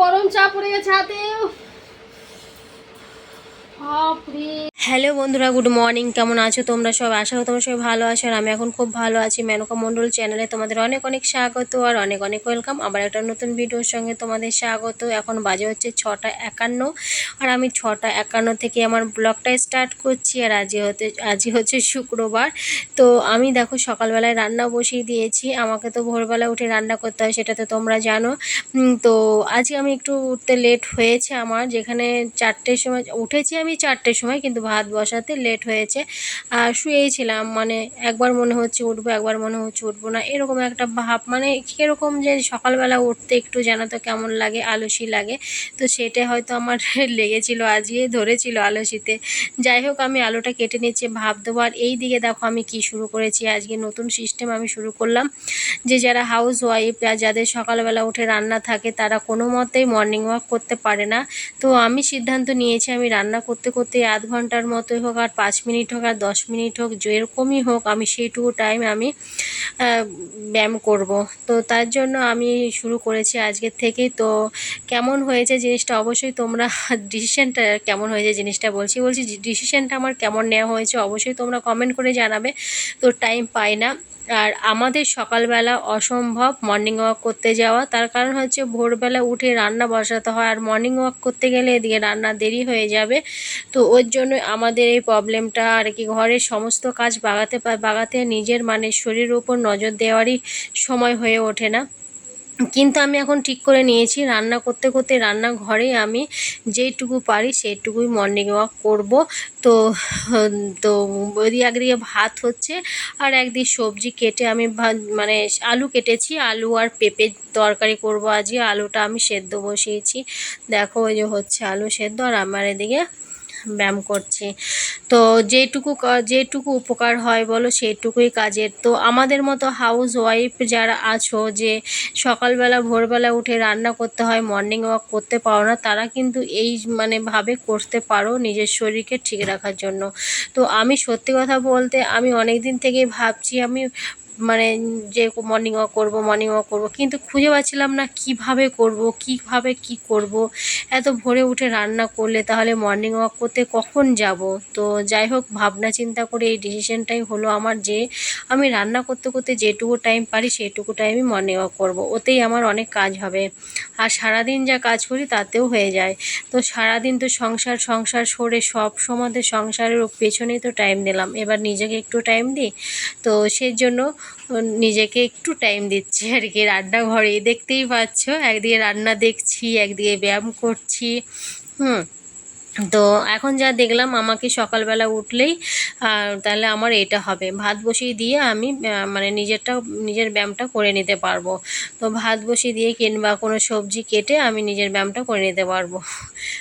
গরম চা পড়ে গেছে হাতে। হ্যালো বন্ধুরা, গুড মর্নিং। কেমন আছো তোমরা সব? আশা করি তোমরা সবাই ভালো আছো আর আমি এখন খুব ভালো আছি। মেনকা মণ্ডল চ্যানেলে তোমাদের অনেক অনেক স্বাগত আর অনেক অনেক ওয়েলকাম আবার একটা নতুন ভিডিওর সঙ্গে তোমাদের স্বাগত। এখন বাজে হচ্ছে ছটা একান্ন আর আমি ছটা একান্ন থেকে আমার ব্লগটা স্টার্ট করছি আর আজই হতে, আজই হচ্ছে শুক্রবার। তো আমি দেখো সকালবেলায় রান্না বসিয়ে দিয়েছি। আমাকে তো ভোরবেলা উঠে রান্না করতে হয়, সেটা তো তোমরা জানো। তো আজকে আমি একটু উঠতে লেট হয়েছে আমার, যেখানে চারটের সময়, উঠেছি আমি চারটের সময়, কিন্তু ভাত বসাতে লেট হয়েছে। আর শুয়েই ছিলাম মানে একবার মনে হচ্ছে উঠবো, একবার মনে হচ্ছে উঠবো না। এরকম একটা ভাব মানে কীরকম যে সকালবেলা উঠতে একটু যেন তো কেমন লাগে, আলসি লাগে। তো সেটা হয়তো আমার লেগেছিল আজকে ধরেছিল আলসিতে। যাই হোক, আমি আলুটা কেটে নিচ্ছি, ভাব দেবো। আর এই দিকে দেখো আমি কি শুরু করেছি। আজকে নতুন সিস্টেম আমি শুরু করলাম, যে যারা হাউস ওয়াইফ যাদের সকালবেলা উঠে রান্না থাকে, তারা কোনো মতেই মর্নিং ওয়াক করতে পারে না। তো আমি সিদ্ধান্ত নিয়েছি, আমি রান্না করতে করতে আধ ঘণ্টার মতোই হোক আর পাঁচ মিনিট হোক আর দশ মিনিট হোক, যেরকমই হোক আমি সেইটুকু টাইম আমি ব্যায়াম করব। তো তার জন্য আমি শুরু করেছি আজকের থেকেই। তো কেমন হয়েছে জিনিসটা? অবশ্যই তোমরা ডিসিশানটা কেমন হয়েছে জিনিসটা বলছি। বলছি ডিসিশানটা আমার কেমন নেওয়া হয়েছে? অবশ্যই তোমরা কমেন্ট করে জানাবে। তো টাইম পাই না। আর আমাদের সকালবেলা অসম্ভব মর্নিং ওয়াক করতে যাওয়া। তার কারণ হচ্ছে ভোরবেলা উঠে রান্না বসাতে হয় আর মর্নিং ওয়াক করতে গেলে এদিকে রান্না দেরি হয়ে যাবে। তো ওর জন্য আমাদের এই প্রবলেমটা আর কি ঘরের সমস্ত কাজ বাগাতে বাগাতে নিজের মানে শরীরের উপর নজর দেওয়ারই সময় হয়ে ওঠে না। কিন্তু আমি এখন ঠিক করে নিয়েছি। রান্না করতে করতে রান্নাঘরে আমি যেইটুকু পারি সেইটুকুই মর্নিং ওয়াক করব। তো তো একদিকে ভাত হচ্ছে আর একদিকে সবজি কেটে আমি মানে আলু কেটেছি। আলু আর পেঁপের তরকারি করব আজকে। আলুটা আমি সেদ্ধ বসিয়েছি। দেখো ওই যে হচ্ছে আলু সেদ্ধ আর আমার এদিকে ব্যায়াম করছি। তো যেটুকু যেটুকু উপকার হয় বলো সেইটুকুই কাজের। তো আমাদের মতো হাউস ওয়াইফ যারা আছো যে সকালবেলা, ভোরবেলা উঠে রান্না করতে হয় মর্নিং ওয়াক করতে পারো না, তারা কিন্তু এই মানে ভাবে করতে পারো নিজের শরীরকে ঠিক রাখার জন্য। তো আমি সত্যি কথা বলতে আমি অনেক দিন থেকেই ভাবছি আমি মানে যে মর্নিং ওয়াক করব মর্নিং ওয়াক করব, কিন্তু খুঁজে পাচ্ছিলাম না কীভাবে করব, কীভাবে কি করব। এত ভোরে উঠে রান্না করলে তাহলে মর্নিং ওয়াক করতে কখন যাব? তো যাই হোক, ভাবনা চিন্তা করে এই ডিসিশনটাই হলো আমার যে আমি রান্না করতে করতে যেটুকু টাইম পারি সেটুকু টাইমই মর্নিং ওয়াক করব। ওতেই আমার অনেক কাজ হবে। আর সারাদিন যা কাজ করি তাতেও হয়ে যায়। তো সারাদিন তো সংসার সংসার সরে সব সমাধে সংসারের পেছনেই তো টাইম দিলাম এবার নিজেকে একটু টাইম দিই। তো সেই জন্য নিজেকে একটু টাইম দিচ্ছি আর কি। রান্নাঘরে দেখতেই পাচ্ছ, একদিকে রান্না দেখছি, একদিকে ব্যায়াম করছি, হুম। তো এখন যা দেখলাম, আমাকে সকালবেলা উঠলেই তাহলে আমার এটা হবে। ভাত বসিয়ে দিয়ে আমি মানে নিজেরটা, নিজের ব্যায়ামটা করে নিতে পারব। তো ভাত বসিয়ে দিয়ে কিংবা কোনো সবজি কেটে আমি নিজের ব্যায়ামটা করে নিতে পারব।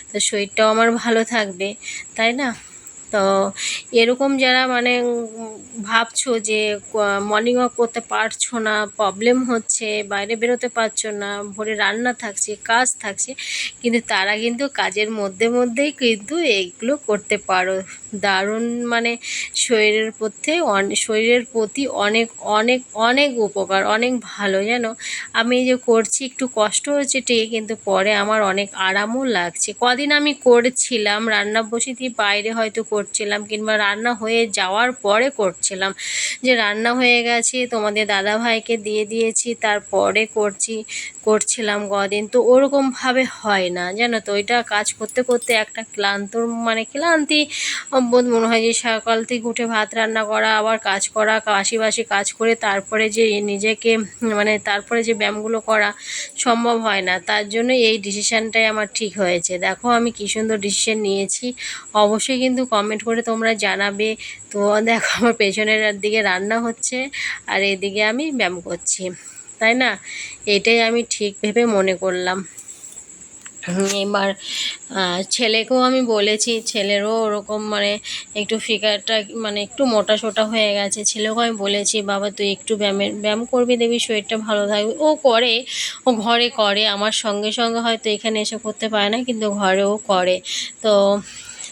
তো শরীরটাও আমার ভালো থাকবে, তাই না? তো এরকম যারা মানে ভাবছ যে মর্নিং ওয়াক করতে পারছ না প্রবলেম হচ্ছে, বাইরে বেরোতে পারছ না, ভোরে রান্না থাকছে, কাজ থাকছে, কিন্তু তারা কিন্তু কাজের মধ্যে মধ্যেই কিন্তু এইগুলো করতে পারো। দারুণ মানে শরীরের পথে শরীরের প্রতি অনেক অনেক অনেক উপকার, অনেক ভালো যেন আমি এই যে করছি, একটু কষ্ট হচ্ছে ঠিকই, কিন্তু পরে আমার অনেক আরামও লাগছে। কদিন আমি করছিলাম, রান্না বসে দিয়ে বাইরে হয়তো করছিলাম, কিংবা রান্না হয়ে যাওয়ার পরে করছিলাম। যে রান্না হয়ে গেছে, তোমাদের দাদা ভাইকে দিয়ে দিয়েছি, তারপরে করছি, করছিলাম কদিন। তো ওরকমভাবে হয় না, জানো তো? ওইটা কাজ করতে করতে একটা ক্লান্ত মানে ক্লান্তি বোধ মনে হয় যে সকাল থেকে উঠে ভাত রান্না করা, আবার কাজ করা আশিবাসি কাজ করে তারপরে যে নিজেকে মানে তারপরে যে ব্যায়ামগুলো করা সম্ভব হয় না। তার জন্য এই ডিসিশানটাই আমার ঠিক হয়েছে। দেখো আমি কী সুন্দর ডিসিশান নিয়েছি। অবশ্যই কিন্তু কমেন্ট করে তোমরা জানাবে। তো দেখো আমার পেছনের দিকে রান্না হচ্ছে আর এদিকে আমি ব্যায়াম করছি। তাই না? এটাই আমি ঠিক ভেবে মনে করলাম। এবার ছেলেকেও আমি বলেছি, ছেলেরও ওরকম মানে একটু ফিগারটা মানে একটু মোটা সোটা হয়ে গেছে। ছেলেকেও আমি বলেছি, বাবা, তুই একটু ব্যায়ামের, ব্যায়াম করবি দেখবি শরীরটা ভালো থাকবে। ও করে, ও ঘরে করে, আমার সঙ্গে সঙ্গে হয়তো এখানে এসে করতে পারে না, কিন্তু ঘরেও করে। তো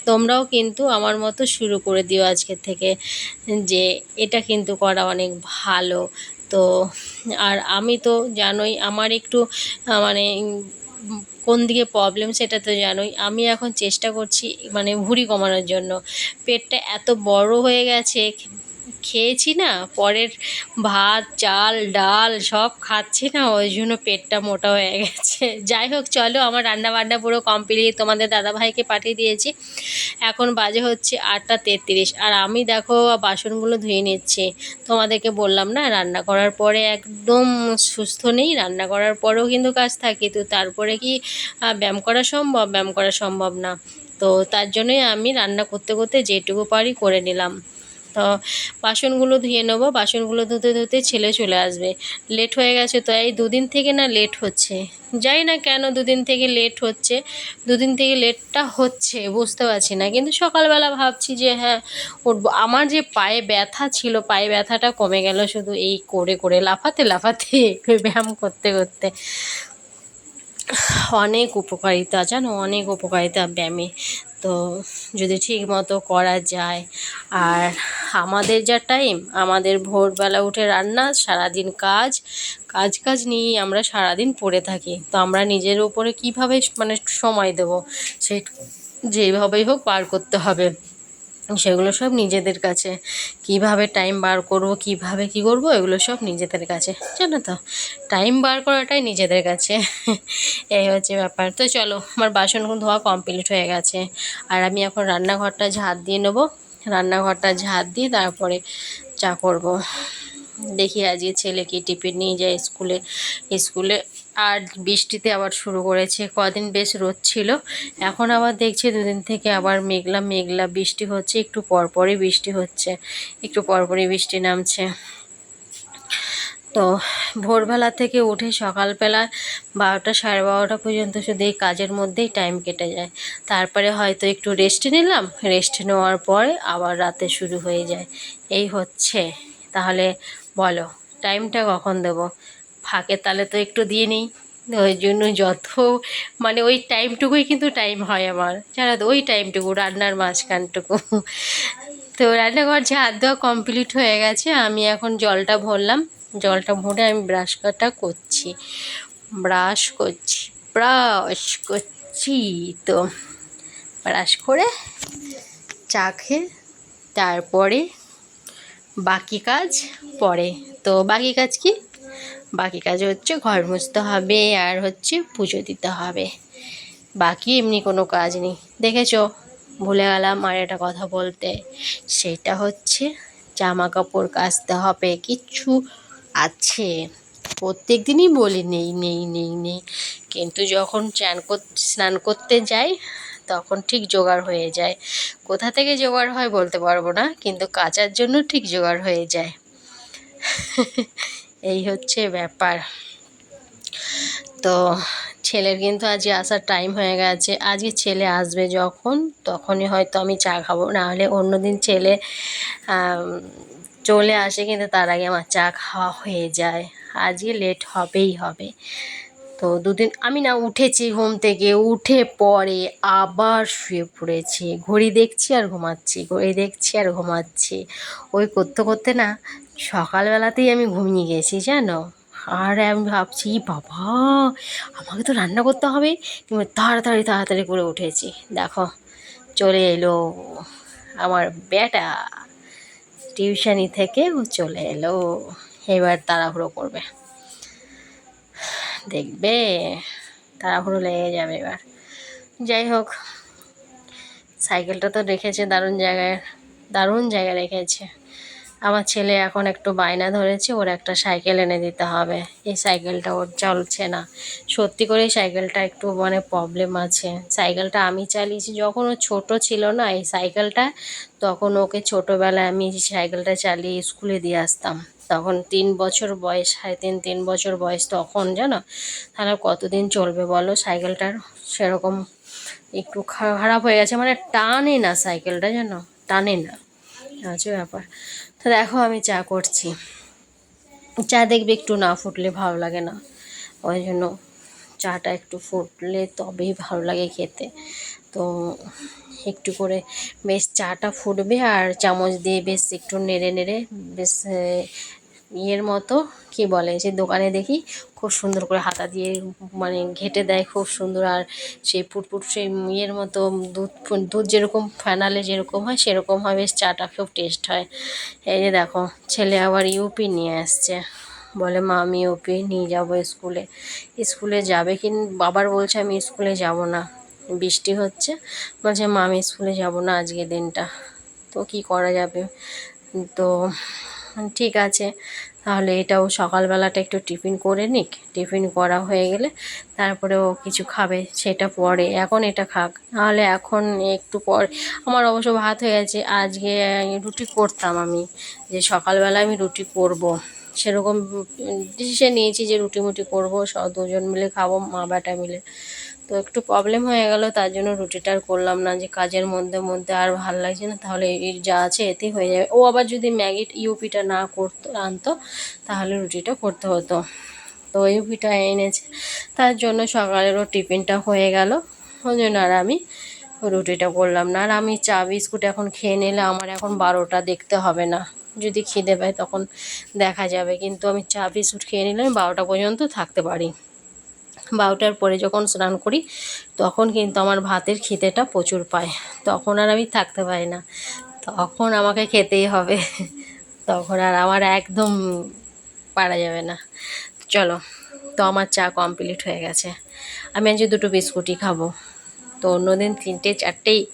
তোমরাও কিন্তু আমার মতো শুরু করে দিও আজকের থেকে, যে এটা কিন্তু করা অনেক ভালো। তো, আর আমি তো জানোই, আমার একটু মানে কোন দিকে প্রবলেম সেটা তো জানোই। আমি এখন চেষ্টা করছি মানে ভুঁড়ি কমানোর জন্য। পেটটা এত বড় হয়ে গেছে খেয়েছি না, পরের ভাত, চাল, ডাল সব খাচ্ছি না, ওই জন্য পেটটা মোটা হয়ে গেছে। যাই হোক, চলো আমার রান্না বান্না পুরো কমপ্লিট তোমাদের দাদাভাইকে পাঠিয়ে দিয়েছি। এখন বাজে হচ্ছে আটটা তেত্রিশ, আর আমি দেখো বাসনগুলো ধুয়ে নিচ্ছি। তোমাদেরকে বললাম না, রান্না করার পরে একদম সুস্থ নেই, রান্না করার পরেও কিন্তু কাজ থাকে, তো তারপরে কি ব্যায়াম করা সম্ভব? ব্যায়াম করা সম্ভব না। তো তার জন্যই আমি রান্না করতে করতে যেটুকু পারি করে নিলাম। তো বাসনগুলো ধুয়ে নেব, বাসনগুলো ধুতে ধুতে ছেলে চলে আসবে। লেট হয়ে গেছে তো এই দুদিন থেকে না লেট হচ্ছে। যাই না কেন দুদিন থেকে লেট হচ্ছে, দুদিন থেকে লেটটা হচ্ছে, বুঝতে পারছি না। কিন্তু সকালবেলা ভাবছি যে হ্যাঁ উঠবো আমার যে পায়ে ব্যথা ছিল, পায়ে ব্যথাটা কমে গেল শুধু এই করে করে লাফাতে লাফাতে, ব্যায়াম করতে করতে। অনেক উপকারিতা, জানো? অনেক উপকারিতা ব্যায়ামে। তো যদি ঠিক মতো করা যায়, আর আমাদের যা টাইম আমাদের ভোরবেলা উঠে রান্না, সারাদিন কাজ কাজ কাজ নিয়েই আমরা সারাদিন পড়ে থাকি। তো আমরা নিজের উপরে কীভাবে মানে সময় দেব? সেই যেভাবেই হোক পার করতে হবে। সেগুলো সব নিজেদের কাছে। কীভাবে টাইম বার করব, কীভাবে কি করব, এগুলো সব নিজেদের কাছে। জানো তো? টাইম বার করাটাই নিজেদের কাছে। এই হচ্ছে ব্যাপার। তো চলো, আমার বাসন ধোয়া কমপ্লিট হয়ে গেছে। আর আমি এখন রান্নাঘরটা ঝাঁট দিয়ে নেব। রান্নাঘরটা ঝাঁট দিয়ে তারপরে চা করব। দেখি আজকে ছেলেকে টিফিন নিয়ে যায় স্কুলে। স্কুলে আর বৃষ্টিতে আবার শুরু করেছে। কদিন বেশ রোদ ছিল। এখন আবার দেখছি দুদিন থেকে আবার মেঘলা মেঘলা বৃষ্টি হচ্ছে। একটু পরপরই বৃষ্টি হচ্ছে। একটু পরপরই বৃষ্টি নামছে। তো ভোরবেলা থেকে উঠে সকালবেলা বারোটা সাড়ে বারোটা পর্যন্ত শুধু এই কাজের মধ্যেই টাইম কেটে যায়। তারপরে হয়তো একটু রেস্ট নিলাম। রেস্ট নেওয়ার পরে আবার রাতে শুরু হয়ে যায়। এই হচ্ছে। তাহলে বলো টাইমটা কখন দেবো? ফাঁকে তাহলে তো একটু দিয়ে নিই। ওই জন্য যত মানে ওই টাইমটুকুই কিন্তু টাইম হয় আমার। তো, ওই টাইমটুকু, রান্নার মাঝখানটুকু। তো রান্নাঘর ঝাড় দেওয়া কমপ্লিট হয়ে গেছে, আমি এখন জলটা ভরলাম। জলটা ভরে আমি ব্রাশ কাটা করছি। ব্রাশ করছি ব্রাশ করছি তো। ব্রাশ করে চা খেয়ে তারপরে বাকি কাজ পরে। তো বাকি কাজ কি? বাকি কাজ হচ্ছে ঘর মুছতে হবে আর হচ্ছে পুজো দিতে হবে। বাকি এমনি কোনো কাজ নেই। দেখেছ? ভুলে গেলাম আর একটা কথা বলতে। সেটা হচ্ছে জামা কাপড় কাচতে হবে। কিচ্ছু আছে। প্রত্যেক দিনই বলি নেই নেই নেই নেই। কিন্তু যখন চান স্নান করতে যাই, তখন ঠিক জোগাড় হয়ে যায়। কোথা থেকে জোগাড় হয় বলতে পারব না, কিন্তু কাচার জন্য ঠিক জোগাড় হয়ে যায়। এই হচ্ছে ব্যাপার। তো ছেলের কিন্তু আজকে আসার টাইম হয়ে গেছে। আজকে ছেলে আসবে যখন, তখনই হয়তো আমি চা খাব। নাহলে অন্যদিন ছেলে চলে আসে কিন্তু তার আগে আমার চা খাওয়া হয়ে যায়। আজকে লেট হবেই হবে। তো দুদিন, আমি না উঠেছি ঘুম থেকে, উঠে পরে আবার শুয়ে পড়েছি। ঘড়ি দেখছি আর ঘুমাচ্ছি, ঘড়ি দেখছি আর ঘুমাচ্ছি। ওই করতে করতে না সকালবেলাতেই আমি ঘুমিয়ে গেছি, জানো? আর আমি ভাবছি, বাবা, আমাকে তো রান্না করতে হবে। কিন্তু তাড়াতাড়ি তাড়াতাড়ি করে উঠেছি। দেখো, চলে এলো আমার বেটা। টিউশনি থেকে ও চলে এলো। এবার তাড়াহুড়ো করবে। দেখবে, তাড়াহুড়ো লেগে যাবে এবার। যাই হোক, সাইকেলটা তো রেখেছে, দারুণ জায়গায় দারুণ জায়গায় রেখেছে। আমার ছেলে এখন একটু বায়না ধরেছে, ওর একটা সাইকেল এনে দিতে হবে। এই সাইকেলটা ওর চলছে না। সত্যি করে সাইকেলটা একটু মানে প্রবলেম আছে। সাইকেলটা আমি চালিয়েছি, যখন ও ছোটো ছিল না এই সাইকেলটা, তখন ওকে ছোটোবেলায় আমি সাইকেলটা চালিয়ে স্কুলে দিয়ে আসতাম। তখন তিন বছর বয়স, সাড়ে তিন তিন বছর বয়স তখন, জানো? তাহলে কতদিন চলবে বলো? সাইকেলটার সেরকম একটু খারাপ হয়ে গেছে। মানে টানে না সাইকেলটা, জানো? টানে না। আছে ব্যাপার। তো দেখো আমি চা করছি। চা দেখবে একটু না ফুটলে ভালো লাগে না। ওই জন্য চাটা একটু ফুটলে তবেই ভালো লাগে খেতে। তো একটু করে বেশ চাটা ফুটবে আর চামচ দিয়ে বেশ একটু নেড়ে নেড়ে বেশ ইয়ের মতো, কি বলে যে দোকানে দেখি খুব সুন্দর করে হাতা দিয়ে মানে ঘেটে দেয় খুব সুন্দর। আর সেই পুটপুট সেই ইয়ের মতো দুধ দুধ যেরকম ফেনালে যেরকম হয়, সেরকম বেশ চাটা খুব টেস্ট হয়। এই যে দেখো, ছেলে আবার ইউপি নিয়ে আসছে। বলে, মা, আমি ইউপি নিয়ে যাব স্কুলে। স্কুলে যাবে কিন বাবার বলছে, আমি স্কুলে যাব না। বৃষ্টি হচ্ছে। বলছে, মা, আমি স্কুলে যাব না আজকে দিনটা। তো কি করা যাবে? তো ঠিক আছে। তাহলে এটাও সকালবেলাটা একটু টিফিন করে নিক। টিফিন করা হয়ে গেলে তারপরে ও কিছু খাবে, সেটা পরে। এখন এটা খাক। নাহলে এখন একটু পর আমার অবশ্য ভাত হয়ে গেছে। আজকে রুটি করতাম আমি। যে সকালবেলা আমি রুটি করব। সেরকম ডিসিশন নিয়েছি যে রুটি মুটি করব দুজন মিলে খাব মা বেটা মিলে। তো একটু প্রবলেম হয়ে গেল, তার জন্য রুটিটা আর করলাম না যে কাজের মধ্যে মধ্যে আর ভালো লাগছে না, তাহলে এই যা আছে এতেই হয়ে যাবে। ও আবার যদি ম্যাগি ইউপিটা না করতো, আনতো, তাহলে রুটিটা করতে হতো। তো ইউপিটা এনেছে, তার জন্য সকালেরও টিফিনটা হয়ে গেল। ওই জন্য আর আমি রুটিটা করলাম না। আর আমি চা, বিস্কুট এখন খেয়ে নিলে আমার এখন বারোটা দেখতে হবে না। যদি খিদে পায় তখন দেখা যাবে, কিন্তু আমি চা, বিস্কুট খেয়ে নিলে আমি বারোটা পর্যন্ত থাকতে পারি। বারোটার পরে যখন স্নান করি, তখন কিন্তু আমার ভাতের খিদেটা প্রচুর পায়। তখন আর আমি থাকতে পারি না। তখন আমাকে খেতেই হবে। তখন আর আমার একদম পারা যাবে না। চলো, তো আমার চা কমপ্লিট হয়ে গেছে। আমি আজ দুটো বিস্কুটই খাব। তো অন্যদিন তিনটে চারটেই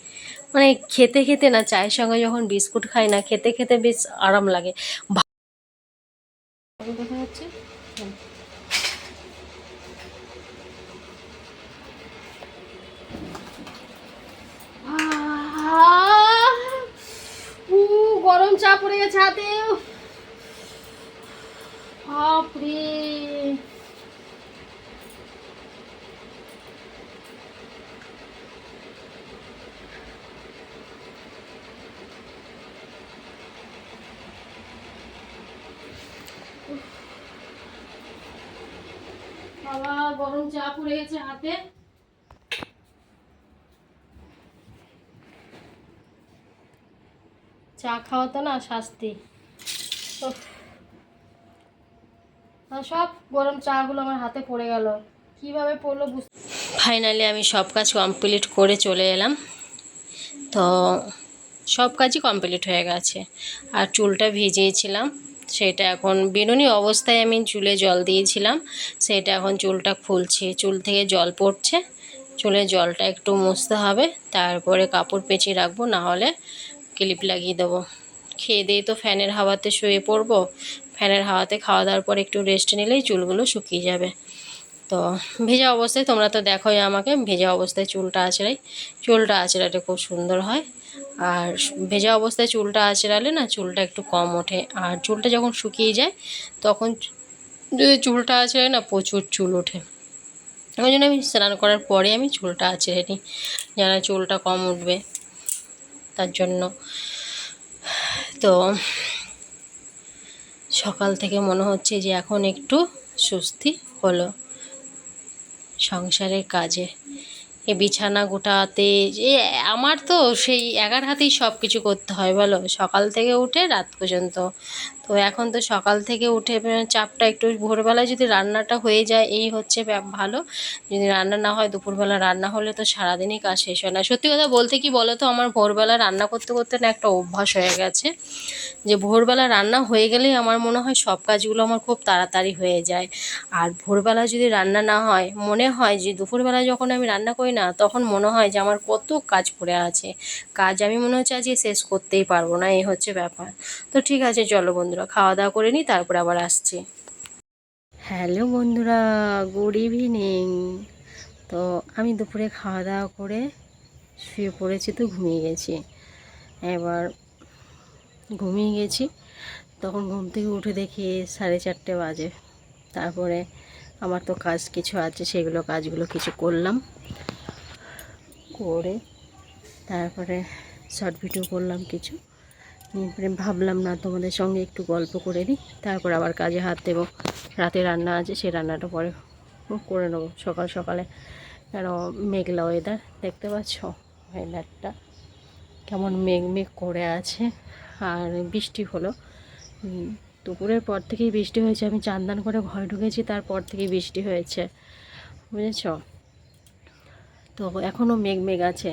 মানে খেতে খেতে না, চায়ের সঙ্গে যখন বিস্কুট খাই না, খেতে খেতে বেশ আরাম লাগে। ভা- দেখা যাচ্ছে আহ! উ, গরম পড়ে গেছে হাতে। বাপরে। বাবা গরম চা পড়ে গেছে হাতে। চা খাওয়া তো না শাস্তি। সব গরম চাগুলো আমার হাতে পড়ে গেল। কীভাবে পড়ল বুঝতে ফাইনালি আমি সব কাজ কমপ্লিট করে চলে এলাম। তো সব কাজই কমপ্লিট হয়ে গেছে। আর চুলটা ভিজিয়েছিলাম। সেটা এখন বেরোনি অবস্থায় আমি চুলে জল দিয়েছিলাম। সেটা এখন চুলটা খুলছি। চুল থেকে জল পড়ছে। চুলে জলটা একটু মুছতে হবে। তারপরে কাপড় পেঁচিয়ে রাখব। না হলে ক্লিপ লাগিয়ে দেবো। খেয়ে দিয়ে তো ফ্যানের হাওয়াতে শুয়ে পড়ব। ফ্যানের হাওয়াতে খাওয়া দাওয়ার পর একটু রেস্ট নিলেই চুলগুলো শুকিয়ে যাবে। তো ভেজা অবস্থায় তোমরা তো দেখোই আমাকে, ভেজা অবস্থায় চুলটা আঁচড়াই। চুলটা আঁচড়ালে খুব সুন্দর হয়। আর ভেজা অবস্থায় চুলটা আঁচড়ালে না চুলটা একটু কম ওঠে। আর চুলটা যখন শুকিয়ে যায়, তখন যদি চুলটা আঁচড়ায় না প্রচুর চুল ওঠে। ওই জন্য আমি স্নান করার পরে আমি চুলটা আঁচড়ে নিই যেন চুলটা কম উঠবে। তার জন্য। তো সকাল থেকে মনে হচ্ছে যে এখন একটু স্বস্তি হলো সংসারের কাজে। এ বিছানা গোটাতে যে আমার তো সেই একার হাতেই সব কিছু করতে হয় বলো। সকাল থেকে উঠে রাত পর্যন্ত তো এখন তো সকাল থেকে উঠে চাপটা একটু ভোরবেলায় যদি রান্নাটা হয়ে যায়, এই হচ্ছে ভালো। যদি রান্না না হয়, দুপুরবেলা রান্না হলে তো সারাদিনই কাজ শেষ হয় না। সত্যি কথা বলতে কি বলো তো আমার ভোরবেলা রান্না করতে করতে না একটা অভ্যাস হয়ে গেছে। যে ভোরবেলা রান্না হয়ে গেলেই আমার মনে হয় সব কাজগুলো আমার খুব তাড়াতাড়ি হয়ে যায়। আর ভোরবেলা যদি রান্না না হয়, মনে হয় যে দুপুরবেলা যখন আমি রান্না করি না, তখন মনে হয় যে আমার কত কাজ পড়ে আছে। কাজ আমি মনে হচ্ছে আজকে শেষ করতেই পারব না, এই হচ্ছে ব্যাপার। তো ঠিক আছে, চলো বন্ধুরা, খাওয়া দাওয়া করে নিই তারপরে আবার আসছি। হ্যালো বন্ধুরা, গুড ইভিনিং। তো আমি দুপুরে খাওয়া দাওয়া করে শুয়ে পড়েছি তো, ঘুমিয়ে গেছি। এবার ঘুমিয়ে গেছি, তখন ঘুম থেকে উঠে দেখি সাড়ে চারটে বাজে। তারপরে আমার তো কাজ কিছু আছে, সেগুলো কাজগুলো কিছু করলাম। করে তারপরে শর্ট ভিডিও করলাম কিছু। তারপরে ভাবলাম, না, তোমাদের সঙ্গে একটু গল্প করে নিই, তারপর আবার কাজে হাত দেবো। রাতে রান্না আছে সেই রান্নাটা পরে করে নেব সকাল সকালে। কেন, মেঘলা ওয়েদার দেখতে পাচ্ছ? ওয়েদারটা কেমন মেঘ মেঘ করে আছে। আর বৃষ্টি হলো। দুপুরের পর থেকেই বৃষ্টি হয়েছে। আমি চানদান করে ঘরে ঢুকেছি, তারপর থেকেই বৃষ্টি হয়েছে। বুঝেছ? তো এখনও মেঘ মেঘ আছে।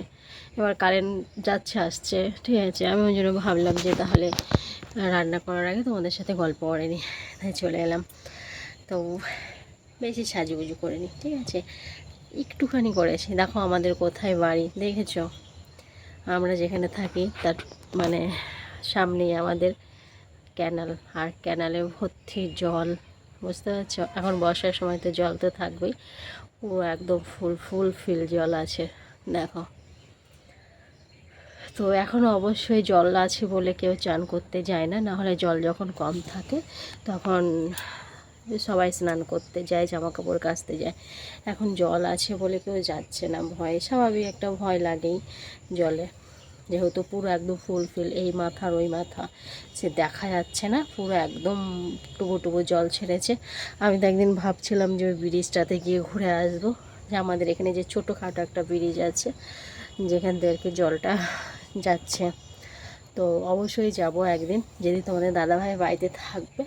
এবার কারেন্ট যাচ্ছে, আসছে, ঠিক আছে। আমি ওই জন্য ভাবলাম যে তাহলে রান্না করার আগে তোমাদের সাথে গল্প করে নিই। তাই চলে এলাম। তো বেশি সাজুগুজু করে নিই, ঠিক আছে? একটুখানি করেছি। দেখো আমাদের কোথায় বাড়ি, দেখেছ? আমরা যেখানে থাকি, তার মানে সামনেই আমাদের ক্যানাল আর ক্যানালে ভর্তি জল, বুঝতে পারছ? এখন বর্ষার সময় তো জল তো থাকবেই। পুরো একদম ফুল ফুল ফিল জল আছে, দেখো। তো এখন অবশ্যই জল আছে বলে কেউ চান করতে যায় না না হলে জল যখন কম থাকে তখন সবাই স্নান করতে যায় জামা কাপড় কাচতে যায়। এখন জল আছে বলে কেউ যাচ্ছে না, ভয়, স্বাভাবিক একটা ভয় লাগেই জলে। যেহেতু পুরো একদম ফুল ফিল এই মাথার ওই মাথা। সে দেখা যাচ্ছে না, পুরো একদম টুবো টুবো জল ছেড়েছে। আমি তো একদিন ভাবছিলাম যে ওই ব্রিজটাতে গিয়ে ঘুরে আসব, যে আমাদের এখানে যে ছোটোখাটো একটা ব্রিজ আছে, যেখান থেকে জলটা যাচ্ছে। তো অবশ্যই যাব একদিন, যদি তোমাদের দাদাভাই বাড়িতে থাকবে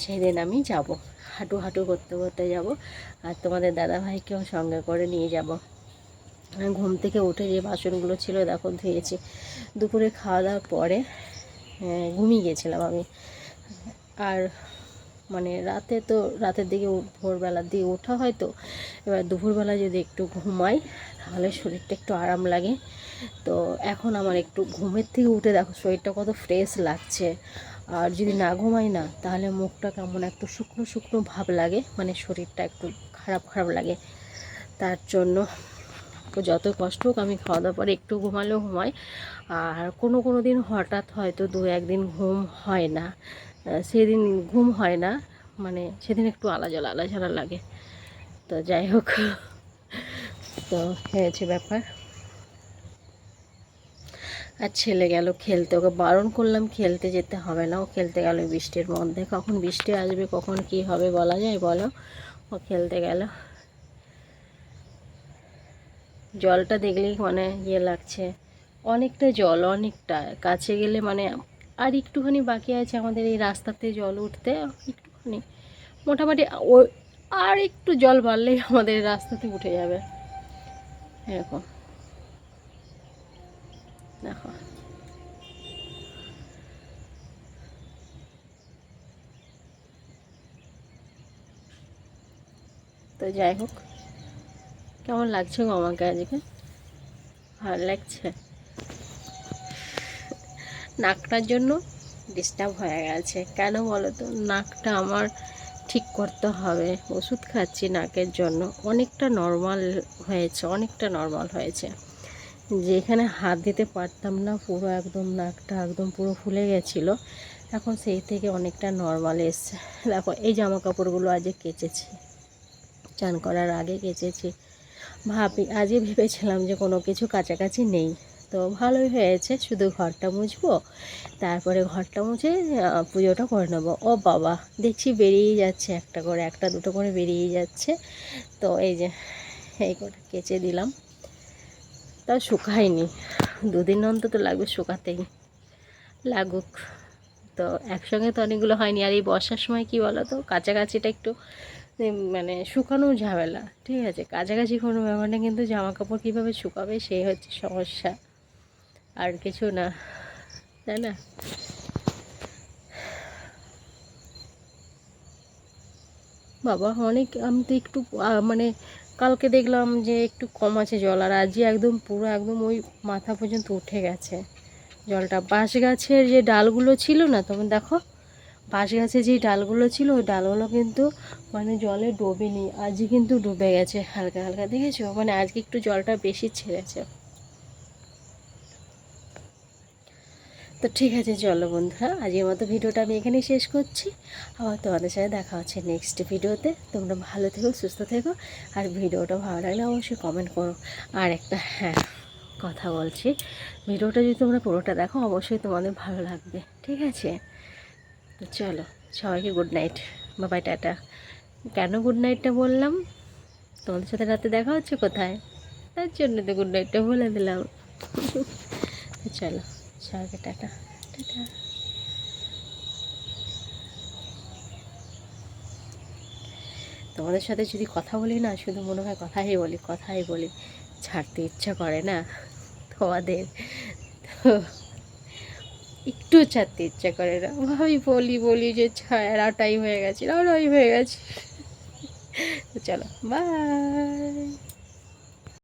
সেই দিন আমি যাব। হাঁটু হাঁটু করতে করতে যাব, আর তোমাদের দাদাভাইকেও সঙ্গে করে নিয়ে যাব। ঘুম থেকে উঠে যে বাসনগুলো ছিল, দেখো ধুয়েছি। দুপুরে খাওয়া দাওয়ার পরে ঘুমিয়ে গেছিলাম আমি। আর মানে রাতে তো, রাতের দিকে ভোরবেলার দিকে ওঠা হয় তো, এবার দুপুরবেলা যদি একটু ঘুমাই, তাহলে শরীরটা একটু আরাম লাগে। তো এখন আমার একটু ঘুমের থেকে উঠে দেখো, শরীরটা কত ফ্রেশ লাগছে। আর যদি না ঘুমাই না, তাহলে মুখটা কেমন একটু শুকনো শুকনো ভাব লাগে মানে শরীরটা একটু খারাপ খারাপ লাগে। তার জন্য যত কষ্ট হোক আমি খাওয়া দাওয়ার পরে একটু ঘুমালেও ঘুমাই। আর কোনো কোনো দিন হঠাৎ হয়তো দু একদিন ঘুম হয় না। সেদিন ঘুম হয় না মানে সেদিন একটু আলাজলা আলাঝালা লাগে। তো যাই হোক, তো হয়েছে ব্যাপার। আর ছেলে গেল খেলতে, ওকে বারণ করলাম খেলতে যেতে হবে না। ও খেলতে গেল বৃষ্টির মধ্যে। কখন বৃষ্টি আসবে, কখন কি হবে বলা যায় বলো? ও খেলতে গেল। জলটা দেখলেই মানে ইয়ে লাগছে। অনেকটা জল, অনেকটা। কাছে গেলে মানে আর একটুখানি বাকি আছে আমাদের এই রাস্তাতে জল উঠতে, একটুখানি। মোটামুটি ও আর একটু জল বাড়লেই আমাদের রাস্তাতে উঠে যাবে। এরকম। দেখো। তো যাই হোক। কেমন লাগছে গো আমাকে আজকে? ভালো লাগছে? নাকটার জন্য ডিস্টার্ব হয়ে গেছে। কেন বলো তো? নাকটা আমার ঠিক করতে হবে। ওষুধ খাচ্ছি নাকের জন্য। অনেকটা নর্মাল হয়েছে, অনেকটা নর্মাল হয়েছে। যেখানে হাত দিতে পারতাম না, পুরো একদম নাকটা একদম পুরো ফুলে গেছিল। এখন সেই থেকে অনেকটা নর্মাল এসছে। দেখো, এই জামা কাপড়গুলো আজকে কেচেছি। চান করার আগে কেচেছি। ভাবি, আজই ভেবেছিলাম যে কোনো কিছু কাছাকাছি নেই। তো ভালোই হয়েছে, শুধু ঘরটা মুছবো, তারপরে ঘরটা মুছে পুজোটা করে নেব। ও বাবা, দেখছি বেরিয়েই যাচ্ছে একটা করে, একটা দুটো করে বেরিয়ে যাচ্ছে। তো এই যে, এই করে কেচে দিলাম। তাও শুকায়নি, দুদিন অন্তত লাগবে শুকাতেই, লাগুক। তো একসঙ্গে তো অনেকগুলো হয়নি, আর এই বর্ষার সময় কি বলো তো কাছাকাছিটা একটু মানে শুকানো ঝামেলা, ঠিক আছে? কাছাকাছি কোনো ব্যাপার না, কিন্তু জামা কাপড় কীভাবে শুকাবে সেই হচ্ছে সমস্যা। আর কিছু না, তাই না? বাবা, অনেক আমি তো একটু মানে কালকে দেখলাম যে একটু কম আছে জল, আর আজই একদম পুরো একদম ওই মাথা পর্যন্ত উঠে গেছে জলটা। বাঁশ গাছের যে ডালগুলো ছিল না তখন দেখো? বাঁশ গাছের যে ডালগুলো ছিল, ওই ডালগুলো কিন্তু মানে জলে ডোবেনি। আজই কিন্তু ডুবে গেছে, হালকা হালকা, দেখেছ? মানে আজকে একটু জলটা বেশি ছেড়েছে। তো ঠিক আছে, চলো বন্ধুরা, আজকের মতো ভিডিওটা আমি এখানেই শেষ করছি। আবার তোমাদের সাথে দেখা হচ্ছে নেক্সট ভিডিওতে। তোমরা ভালো থেকো, সুস্থ থেকো, আর ভিডিওটা ভালো লাগলে অবশ্যই কমেন্ট করো। আর একটা হ্যাঁ কথা বলছি। ভিডিওটা যদি তোমরা পুরোটা দেখো, অবশ্যই তোমাদের ভালো লাগবে, ঠিক আছে? তো চলো, সবাইকে গুড নাইট বাবাই টাটা। কেন গুড নাইটটা বললাম? তোমাদের সাথে রাতে দেখা হচ্ছে কোথায়? তার জন্য তো গুড নাইটটা বলে দিলাম। চলো, সবাইকে টাটা। টাটা। তোমাদের সাথে যদি কথা বলি না, শুধু মনে হয় কথাই বলি কথাই বলি, ছাড়তে ইচ্ছা করে না তোমাদের। তো একটু ছাড়তে ইচ্ছা করে না। ভাবি বলি বলি যে ছাড়া টাইম হয়ে গেছে টাইম হয়ে গেছে। চলো বাই